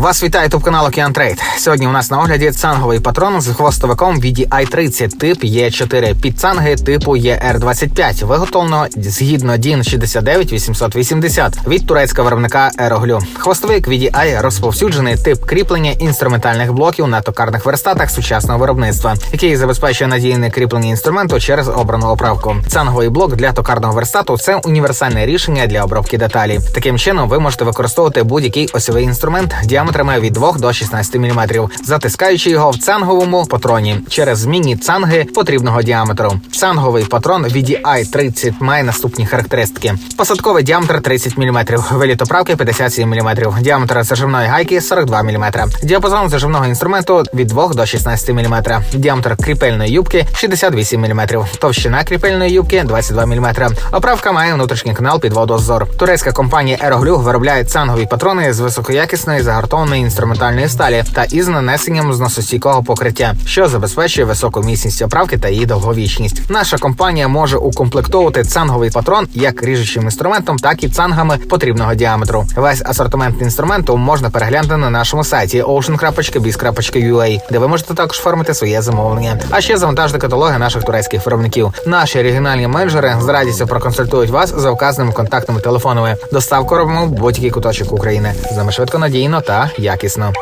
Вас вітає ютуб канал Океан Трейд. Сьогодні у нас на огляді цанговий патрон з хвостовиком VDI 30 тип Е4 під цанги типу ER25, виготовлено згідно DIN 69 880 від турецького виробника Ероглю. Хвостовик VDI розповсюджений тип кріплення інструментальних блоків на токарних верстатах сучасного виробництва, який забезпечує надійне кріплення інструменту через обрану оправку. Цанговий блок для токарного верстату це універсальне рішення для обробки деталі. Таким чином, ви можете використовувати будь-який осьовий інструмент діаметрами від 2 до 16 мм, затискаючи його в цанговому патроні. Через змінні цанги потрібного діаметру. Цанговий патрон VDI 30 має наступні характеристики: посадковий діаметр 30 мм, виліт оправки 57 мм, діаметр заживної гайки 42 мм, діапазон заживного інструменту від 2 до 16 мм, діаметр кріпельної юбки 68 мм, товщина кріпельної юбки 22 мм. Оправка має внутрішній канал під водозор. Турецька компанія Aeroglue виробляє цангові патрони з високоякісної загартованої інструментальної сталі та із нанесенням зносостійкого покриття, що забезпечує високу міцність оправки та її довговічність. Наша компанія може укомплектовувати цанговий патрон як ріжучим інструментом, так і цангами потрібного діаметру. Весь асортимент інструменту можна переглянути на нашому сайті ocean.biz.ua, де ви можете також оформити своє замовлення. А ще завантажити каталоги наших турецьких виробників. Наші регіональні менеджери з радістю проконсультують вас за вказаними контактними телефонами. Доставку робимо в будь-який куточок України. З нами швидко надійно якісно.